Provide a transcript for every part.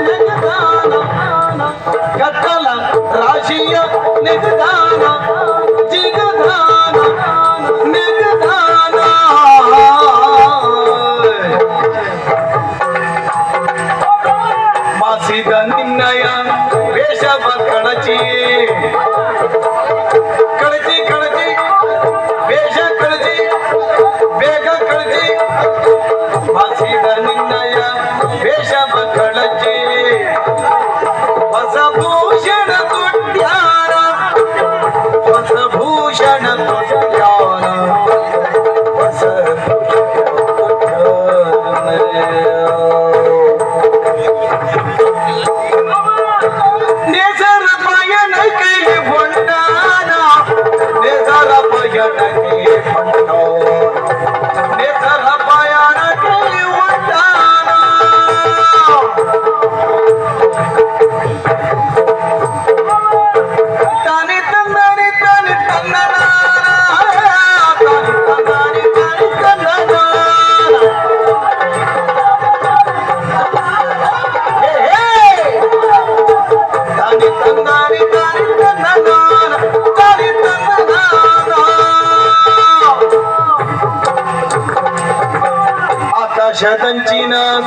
निदान गतल राजीय निदान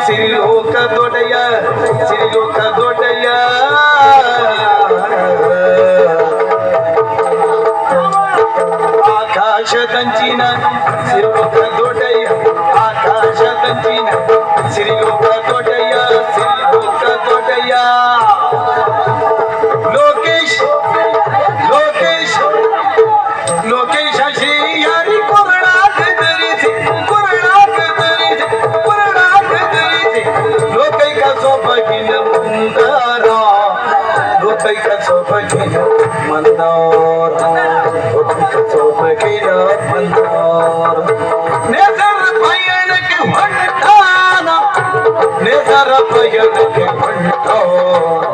se loca मंदर मंदर भॼल खे मंडो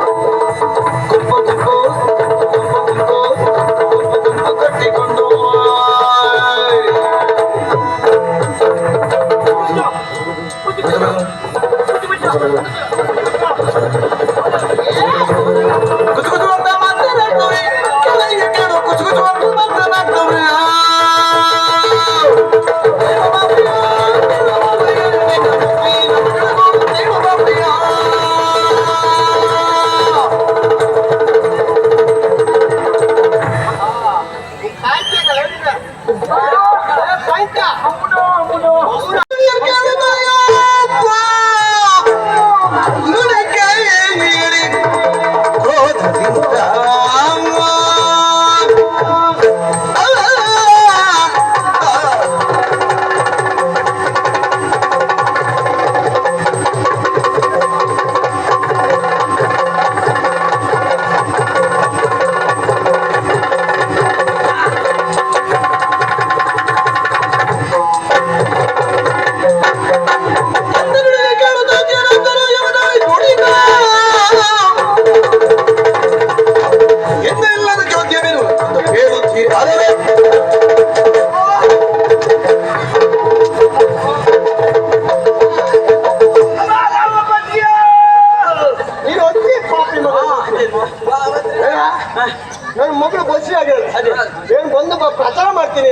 ನನ್ನ ಮಗಳು ಬಸ್ರಿ ಆಗಿರಲ್ಲ ಅದೇ ಏನ್ ಬಂದು ಪ್ರಚಾರ ಮಾಡ್ತೀನಿ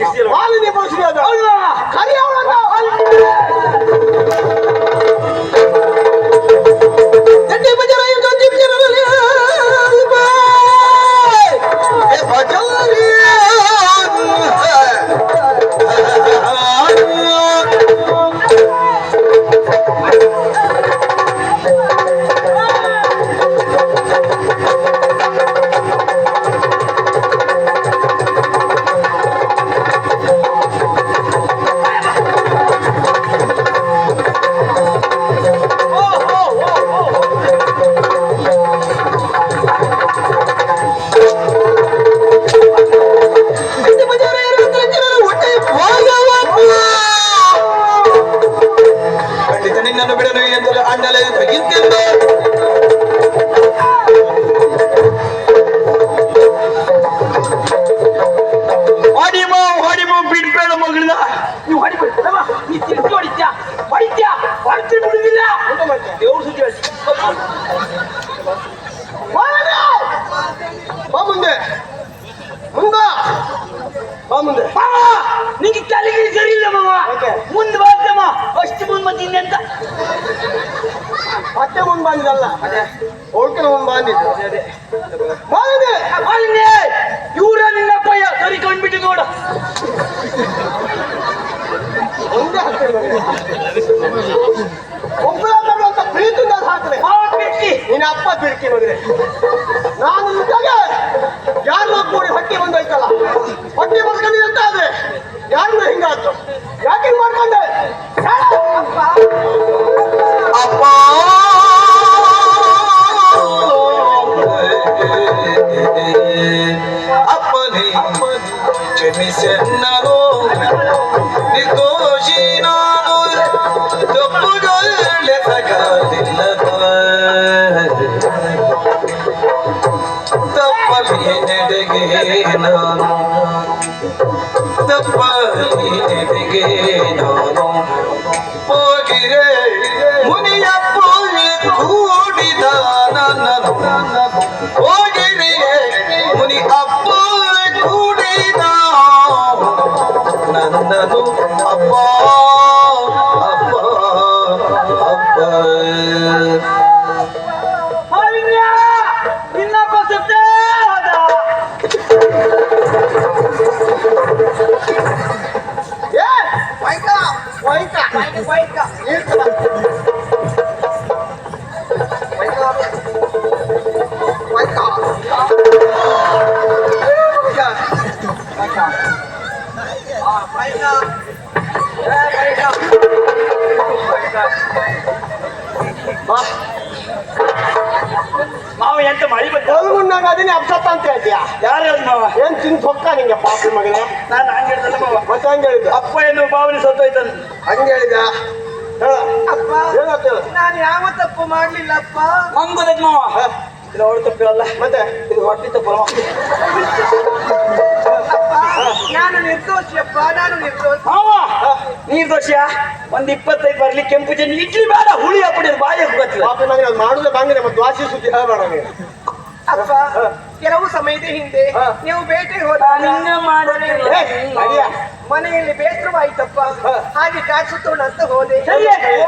ಬಸ್ರಿ ಮಾಲಿನಿ ಬಸ್ರಿ ಅದು ಕರಿಯವಳ அண்ணலை தகிர்க்கின்றோம் ஓடிமோ ஓடிமோ பிடிப்பேட மகிழ்ந்தா நீ ஓடி போயிட்டா நீ திருப்பி ஓடிச்சா ஓடிச்சா ஓடிச்சு முடிவில்ல தேவன் சுத்தி வாமுங்க முங்க வாமுங்க மாமா நீங்க தலைக்கு சரியில்லை மாமா முன் ಫಸ್ಟ್ ಮುಂದೆ ಬಂದಿದ್ದೆ ಅಂತ ಮತ್ತೆ ಮುಂದೆ ಬಂದಿದ್ದಲ್ಲ ಅದೇ ಹೋಗ್ತಾನೆ ಮುಂದ್ ಬಂದಿದೆ ಬಂದಿದೆ ಬಂದೆ ಇವರ ನಿನ್ನಪ್ಪಯ್ಯ ಸರಿ ಕಂಡ್ಬಿಟ್ಟು ನೋಡ ಒಂದೇ ಒಬ್ಬಳ ಅಂತ ಪ್ರೀತಿಯಿಂದ ಹಾಕ್ತದೆ ಬಿಡ್ಕಿ ನಿನ್ನ ಅಪ್ಪ ಬಿಡ್ಕಿ ಮಗನೆ ನಾನು ಇದ್ದಾಗ ಯಾರು ಕೂಡಿ ಹೊಟ್ಟೆ ಬಂದಾಯ್ತಲ್ಲ ಹೊಟ್ಟೆ ಬಂದ್ಕೊಂಡಿದೆ ಅಂತ ಆದ್ರೆ ಯಾರು ಹಿಂಗಾಯ್ತು ne dege nanu dappani ne dege nanu pogire muniya poye kudi dananu pogire muni appo kudi dananu nanu appo ನೀನೇ ಅಪ್ಸಪ್ಪ ಅಂತ ಹೇಳ್ತೀಯಾ ಯಾರು ಹೇಳಿದ್ನವ ಏನ್ ತಿನ್ ಸೊಕ್ಕ ನಿಂಗೆ ಪಾಪಿ ಮಗನೇ ನಾನು ಹಂಗೆ ಹೇಳಿದಲ್ಲ ಮಾವ ಮತ್ತೆ ಹಂಗೆ ಹೇಳಿದ ಅಪ್ಪ ಎನ್ನುವ ಭಾವನೆ ಸತ್ತೋಯ್ತಾನೆ ಹಂಗೆ ಹೇಳಿದ ಹೇಳ ಅಪ್ಪ ಹೇಳ ನಾನು ಯಾವ ತಪ್ಪು ಮಾಡ್ಲಿಲ್ಲ ಅಪ್ಪ ಹಂಗ್ ಮಾವ ಇದು ಅವಳು ತಪ್ಪಿರಲ್ಲ ಮತ್ತೆ ಇದು ಹೊಟ್ಟಿ ತಪ್ಪಲ್ಲ ನಾನು ನಿರ್ದೋಷಿಯಪ್ಪ ನಾನು ನಿರ್ದೋಷ ನಿರ್ದೋಷಿಯ ಒಂದ್ ಇಪ್ಪತ್ತೈದು ಬರ್ಲಿ ಕೆಂಪು ಜನ ಇಡ್ಲಿ ಬೇಡ ಹುಳಿ ಹಾಕ್ಬಿಟ್ಟಿದ್ರು ಬಾಯಿ ಹೋಗ್ಬೇಕು ಮಾಡುದ್ರೆ ಬಾಂಗ್ರೆ ಮತ್ತೆ ವಾಸಿ ಸುದ್ದಿ ಹೇಳಬೇಡ ಅಪ್ಪ ಕೆಲವು ಸಮಯದ ಹಿಂದೆ ನೀವು ಬೇಟೆ ಹೋದಾಗ ಮನೆಯಲ್ಲಿ ಬೇಸರವಾಯ್ತಪ್ಪ ಹಾಗೆ ಕಾಡ್ಸುತ್ತೋಣ ಅಂತ ಹೋದೆ